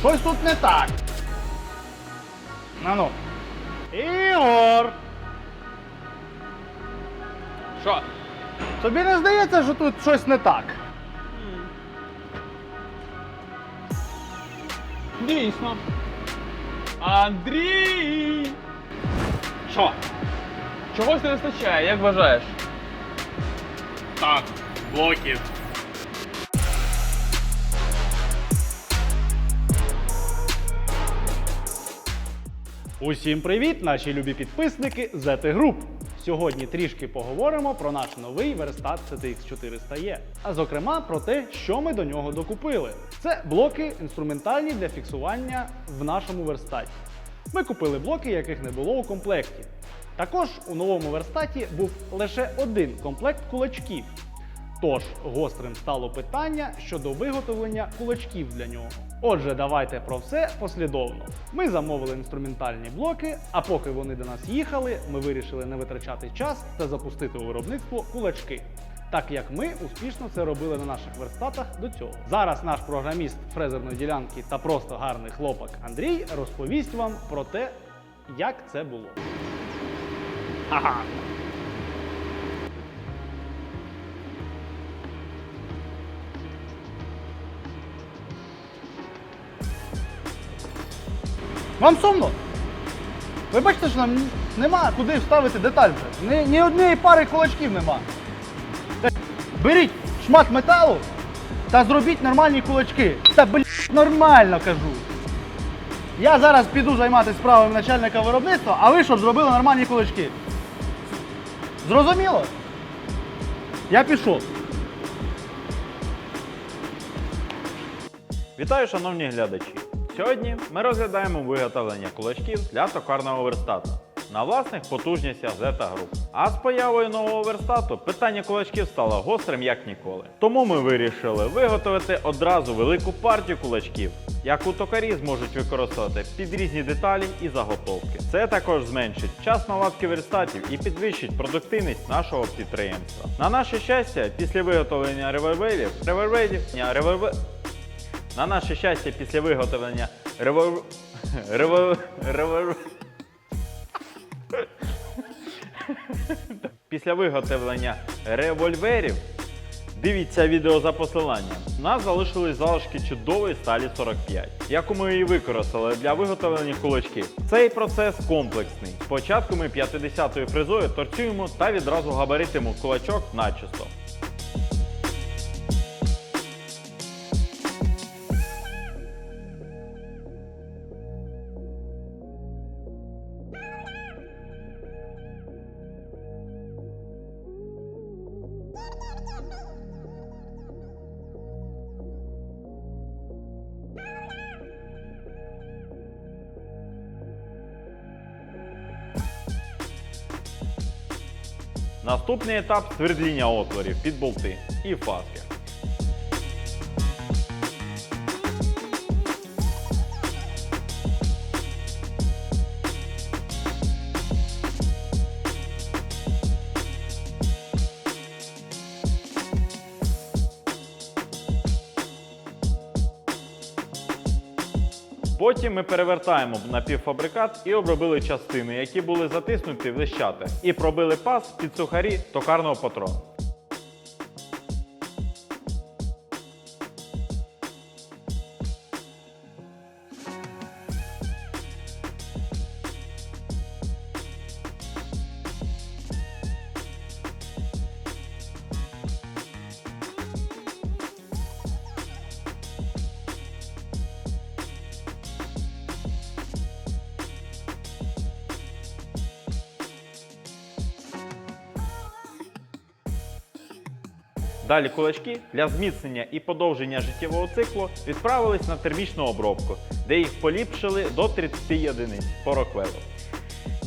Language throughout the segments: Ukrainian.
Щось тут не так. Ну ну. Ігор! Що? Тобі не здається, що тут щось не так? Дійсно. Андрій! Що? Чогось не вистачає, як вважаєш? Так, блоків. Усім привіт, наші любі підписники ZT Group. Сьогодні трішки поговоримо про наш новий верстат CTX 400E, а зокрема про те, що ми до нього докупили. Це блоки інструментальні для фіксування в нашому верстаті. Ми купили блоки, яких не було у комплекті. Також у новому верстаті був лише один комплект кулачків. Тож гострим стало питання щодо виготовлення кулачків для нього. Отже, давайте про все послідовно. Ми замовили інструментальні блоки, а поки вони до нас їхали, ми вирішили не витрачати час та запустити у виробництво кулачки. Так як ми успішно це робили на наших верстатах до цього. Зараз наш програміст фрезерної ділянки та просто гарний хлопак Андрій розповість вам про те, як це було. Ага. Вам сумно? Ви бачите, що нам нема куди вставити деталь. Ні, ні однієї пари кулачків нема. Беріть шмат металу та зробіть нормальні кулачки. Та блін, нормально кажу. Я зараз піду займатися справами начальника виробництва, а ви щоб зробили нормальні кулачки. Зрозуміло? Я пішов. Вітаю, шановні глядачі! Сьогодні ми розглядаємо виготовлення кулачків для токарного верстату на власних потужностях Zeta Group. А з появою нового верстату питання кулачків стало гострим як ніколи. Тому ми вирішили виготовити одразу велику партію кулачків, яку токарі зможуть використовувати під різні деталі і заготовки. Це також зменшить час наладки верстатів і підвищить продуктивність нашого підприємства. На наше щастя, після виготовлення ревербелів, ревербелів, ревербелів, на наше щастя, після виготовлення револ... револ... Після виготовлення револьверів, дивіться відео за посиланням, у нас залишились залишки чудової сталі 45, яку ми і використали для виготовлення кулачків. Цей процес комплексний. Спочатку ми 50-ю фрезою торцюємо та відразу габаритимо кулачок начисто. Наступний етап свердління отворів під болти і фаски. Потім ми перевертаємо напівфабрикат і обробили частини, які були затиснуті в лищати, і пробили паз під сухарі токарного патрону. Далі кулачки для зміцнення і подовження життєвого циклу відправились на термічну обробку, де їх поліпшили до 30 одиниць по роквелу.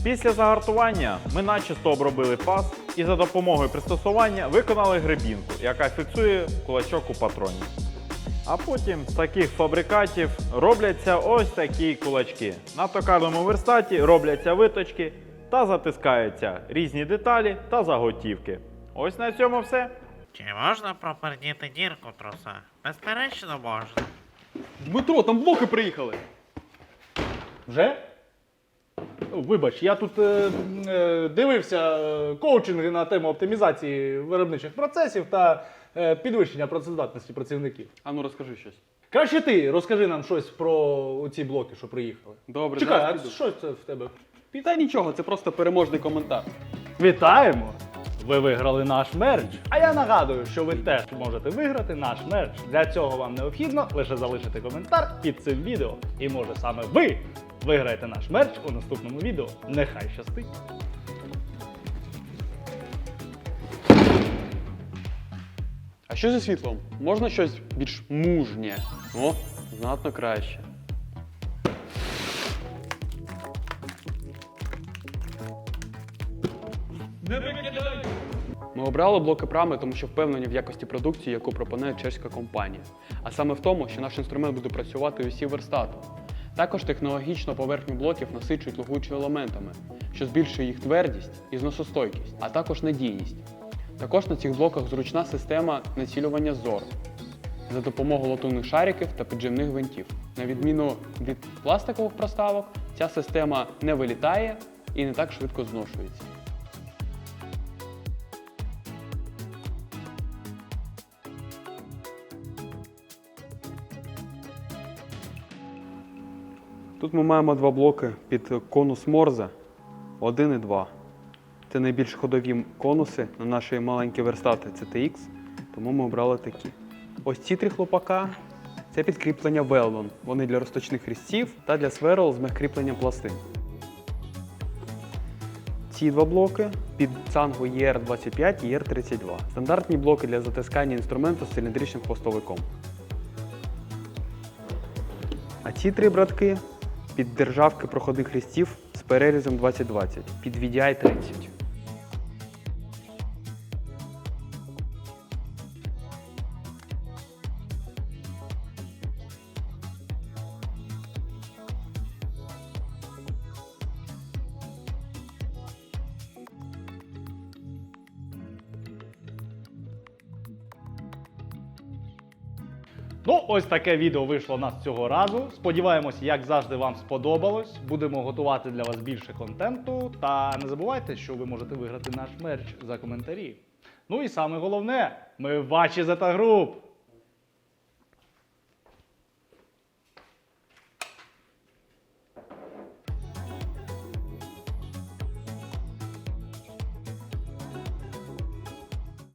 Після загартування ми начисто обробили паз і за допомогою пристосування виконали гребінку, яка фіксує кулачок у патроні. А потім з таких фабрикатів робляться ось такі кулачки. На токарному верстаті робляться виточки та затискаються різні деталі та заготівки. Ось на цьому все. Чи можна пропердіти дірку труса? Безперечно можна. Дмитро, там блоки приїхали. Вже? Вибач, я тут е, е, дивився е, коучинги на тему оптимізації виробничих процесів та е, підвищення працездатності працівників. А ну розкажи щось. Краще ти розкажи нам щось про ці блоки, що приїхали. Добре, Чекай, зараз а піду. що це в тебе? Та нічого, це просто переможний коментар. Вітаємо! Ви виграли наш мерч. А я нагадую, що ви теж можете виграти наш мерч. Для цього вам необхідно лише залишити коментар під цим відео. І може саме ви виграєте наш мерч у наступному відео. Нехай щастить! А що зі світлом? Можна щось більш мужнє? О, знатно краще. Ми обрали блоки прами, тому що впевнені в якості продукції, яку пропонує чеська компанія. А саме в тому, що наш інструмент буде працювати усі верстатом. Також технологічно поверхню блоків насичують лугучими елементами, що збільшує їх твердість і зносостойкість, а також надійність. Також на цих блоках зручна система націлювання зор за допомогою латунних шариків та піджимних гвинтів. На відміну від пластикових проставок, ця система не вилітає і не так швидко зношується. Тут ми маємо два блоки під конус Морзе 1 і 2. Це найбільш ходові конуси на наші маленькі верстати CTX, тому ми обрали такі. Ось ці три хлопака це підкріплення Веллон. Вони для розточних різців та для сверл з мехкріпленням пластин. Ці два блоки під цангу ER25 і ER32. Стандартні блоки для затискання інструменту з циліндричним хвостовиком. А ці три братки під державки проходних різців з перерізом 2020 під VDI 30. Ну, ось таке відео вийшло у нас цього разу. Сподіваємось, як завжди, вам сподобалось. Будемо готувати для вас більше контенту. Та не забувайте, що ви можете виграти наш мерч за коментарі. Ну і саме головне, ми ваші Зета Груп.